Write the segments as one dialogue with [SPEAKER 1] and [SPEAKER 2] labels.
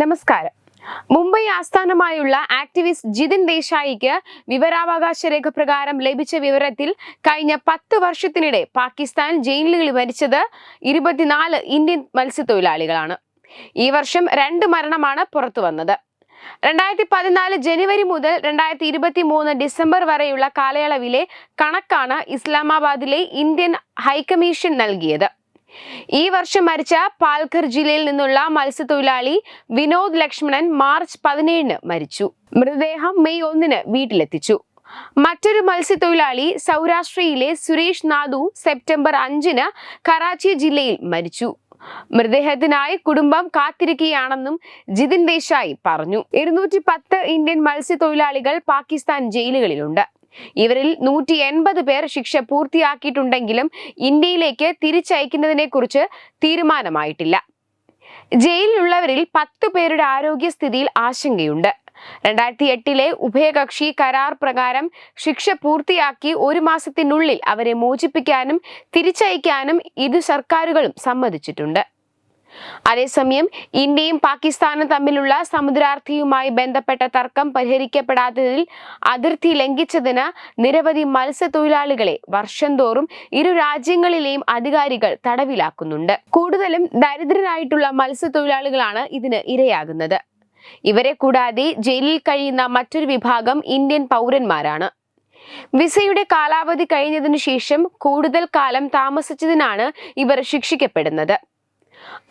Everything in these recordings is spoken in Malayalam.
[SPEAKER 1] നമസ്കാരം. മുംബൈ ആസ്ഥാനമായുള്ള ആക്ടിവിസ്റ്റ് ജിതിൻ ദേശായിക്ക് വിവരാവകാശ രേഖ പ്രകാരം ലഭിച്ച വിവരത്തിൽ കഴിഞ്ഞ പത്ത് വർഷത്തിനിടെ പാകിസ്ഥാൻ ജയിലുകളിൽ മരിച്ചത് ഇരുപത്തിനാല് ഇന്ത്യൻ മത്സ്യത്തൊഴിലാളികളാണ്. ഈ വർഷം രണ്ട് മരണമാണ് പുറത്തു വന്നത്. രണ്ടായിരത്തി പതിനാല് ജനുവരി മുതൽ രണ്ടായിരത്തി ഇരുപത്തി മൂന്ന് ഡിസംബർ വരെയുള്ള കാലയളവിലെ കണക്കാണ് ഇസ്ലാമാബാദിലെ ഇന്ത്യൻ ഹൈക്കമ്മീഷൻ നൽകിയത്. ഈ വർഷം മരിച്ച പാൽഘർ ജില്ലയിൽ നിന്നുള്ള മത്സ്യത്തൊഴിലാളി വിനോദ് ലക്ഷ്മണൻ മാർച്ച് പതിനേഴിന് മരിച്ചു. മൃതദേഹം മെയ് ഒന്നിന് വീട്ടിലെത്തിച്ചു. മറ്റൊരു മത്സ്യത്തൊഴിലാളി സൗരാഷ്ട്രയിലെ സുരേഷ് നാദു സെപ്റ്റംബർ അഞ്ചിന് കറാച്ചി ജില്ലയിൽ മരിച്ചു. മൃതദേഹത്തിനായി കുടുംബം കാത്തിരിക്കുകയാണെന്നും ജിതിൻ ദേശായി പറഞ്ഞു. ഇരുന്നൂറ്റി പത്ത് ഇന്ത്യൻ മത്സ്യത്തൊഴിലാളികൾ പാകിസ്ഥാൻ ജയിലുകളിലുണ്ട്. ഇവരിൽ നൂറ്റി എൺപത് പേർ ശിക്ഷ പൂർത്തിയാക്കിയിട്ടുണ്ടെങ്കിലും ഇന്ത്യയിലേക്ക് തിരിച്ചയക്കുന്നതിനെ കുറിച്ച് തീരുമാനമായിട്ടില്ല. ജയിലിലുള്ളവരിൽ പത്ത് പേരുടെ ആരോഗ്യസ്ഥിതിയിൽ ആശങ്കയുണ്ട്. രണ്ടായിരത്തി എട്ടിലെ ഉഭയകക്ഷി കരാർ പ്രകാരം ശിക്ഷ പൂർത്തിയാക്കി ഒരു മാസത്തിനുള്ളിൽ അവരെ മോചിപ്പിക്കാനും തിരിച്ചയക്കാനും ഇരു സർക്കാരുകളും സമ്മതിച്ചിട്ടുണ്ട്. അതേസമയം ഇന്ത്യയും പാകിസ്ഥാനും തമ്മിലുള്ള സമുദ്രാർത്ഥിയുമായി ബന്ധപ്പെട്ട തർക്കം പരിഹരിക്കപ്പെടാത്തതിൽ അതിർത്തി ലംഘിച്ചതിന് നിരവധി മത്സ്യത്തൊഴിലാളികളെ വർഷം തോറും ഇരു രാജ്യങ്ങളിലെയും അധികാരികൾ തടവിലാക്കുന്നുണ്ട്. കൂടുതലും ദരിദ്രരായിട്ടുള്ള മത്സ്യത്തൊഴിലാളികളാണ് ഇതിന് ഇരയാകുന്നത്. ഇവരെ കൂടാതെ ജയിലിൽ കഴിയുന്ന മറ്റൊരു വിഭാഗം ഇന്ത്യൻ പൗരന്മാരാണ്. വിസയുടെ കാലാവധി കഴിഞ്ഞതിനു ശേഷം കൂടുതൽ കാലം താമസിച്ചതിനാണ് ഇവർ ശിക്ഷിക്കപ്പെടുന്നത്.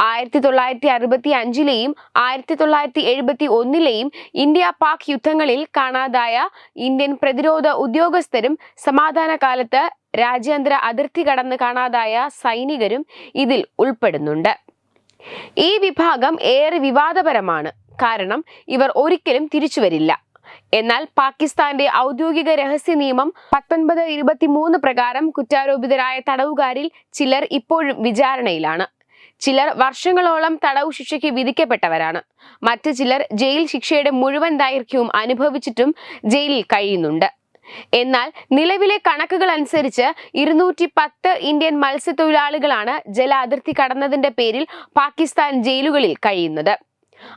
[SPEAKER 1] ആയിരത്തി തൊള്ളായിരത്തി അറുപത്തി അഞ്ചിലെയും ആയിരത്തി തൊള്ളായിരത്തി എഴുപത്തി ഒന്നിലെയും ഇന്ത്യ പാക് യുദ്ധങ്ങളിൽ കാണാതായ ഇന്ത്യൻ പ്രതിരോധ ഉദ്യോഗസ്ഥരും സമാധാന കാലത്ത് രാജ്യാന്തര അതിർത്തി കടന്ന് കാണാതായ സൈനികരും ഇതിൽ ഉൾപ്പെടുന്നുണ്ട്. ഈ വിഭാഗം ഏറെ വിവാദപരമാണ്. കാരണം ഇവർ ഒരിക്കലും തിരിച്ചു വരില്ല എന്നാൽ പാകിസ്ഥാന്റെ ഔദ്യോഗിക രഹസ്യ നിയമം പത്തൊൻപത് ഇരുപത്തിമൂന്ന് പ്രകാരം കുറ്റാരോപിതരായ തടവുകാരിൽ ചിലർ ഇപ്പോഴും വിചാരണയിലാണ്. ചിലർ വർഷങ്ങളോളം തടവു ശിക്ഷയ്ക്ക് വിധിക്കപ്പെട്ടവരാണ്. മറ്റു ചിലർ ജയിൽ ശിക്ഷയുടെ മുഴുവൻ ദൈർഘ്യവും അനുഭവിച്ചിട്ടും ജയിലിൽ കഴിയുന്നുണ്ട്. എന്നാൽ നിലവിലെ കണക്കുകൾ അനുസരിച്ച് ഇരുന്നൂറ്റി പത്ത് ഇന്ത്യൻ മത്സ്യത്തൊഴിലാളികളാണ് ജല അതിർത്തി കടന്നതിന്റെ പേരിൽ പാകിസ്ഥാൻ ജയിലുകളിൽ കഴിയുന്നത്.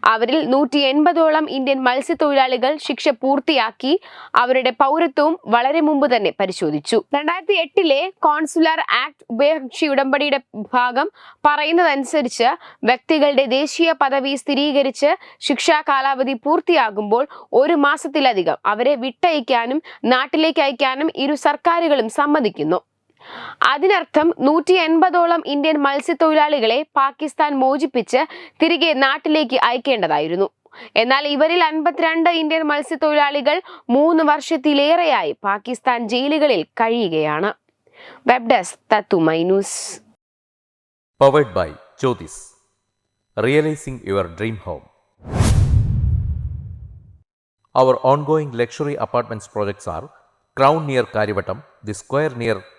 [SPEAKER 1] അവരിൽ നൂറ്റി എൺപതോളം ഇന്ത്യൻ മത്സ്യത്തൊഴിലാളികൾ ശിക്ഷ പൂർത്തിയാക്കി അവരുടെ പൗരത്വവും വളരെ മുമ്പ് തന്നെ പരിശോധിച്ചു. രണ്ടായിരത്തി എട്ടിലെ കോൺസുലർ ആക്ട് ഉഭയകക്ഷി ഉടമ്പടിയുടെ ഭാഗം പറയുന്നതനുസരിച്ച് വ്യക്തികളുടെ ദേശീയ പദവി സ്ഥിരീകരിച്ച് ശിക്ഷാ കാലാവധി പൂർത്തിയാകുമ്പോൾ ഒരു മാസത്തിലധികം അവരെ വിട്ടയക്കാനും നാട്ടിലേക്ക് അയക്കാനും ഇരു സർക്കാരുകളും സമ്മതിക്കുന്നു. അതിനർത്ഥം നൂറ്റി എൺപതോളം ഇന്ത്യൻ മത്സ്യത്തൊഴിലാളികളെ പാകിസ്ഥാൻ മോചിപ്പിച്ച് തിരികെ നാട്ടിലേക്ക് അയക്കേണ്ടതായിരുന്നു. എന്നാൽ ഇവരിൽ അൻപത്തിരണ്ട് ഇന്ത്യൻ മത്സ്യത്തൊഴിലാളികൾ മൂന്ന് വർഷത്തിലേറെയായി പാകിസ്ഥാൻ ജയിലുകളിൽ കഴിയുകയാണ്. Web desk
[SPEAKER 2] powered by Jyothis realising your dream home Our ongoing luxury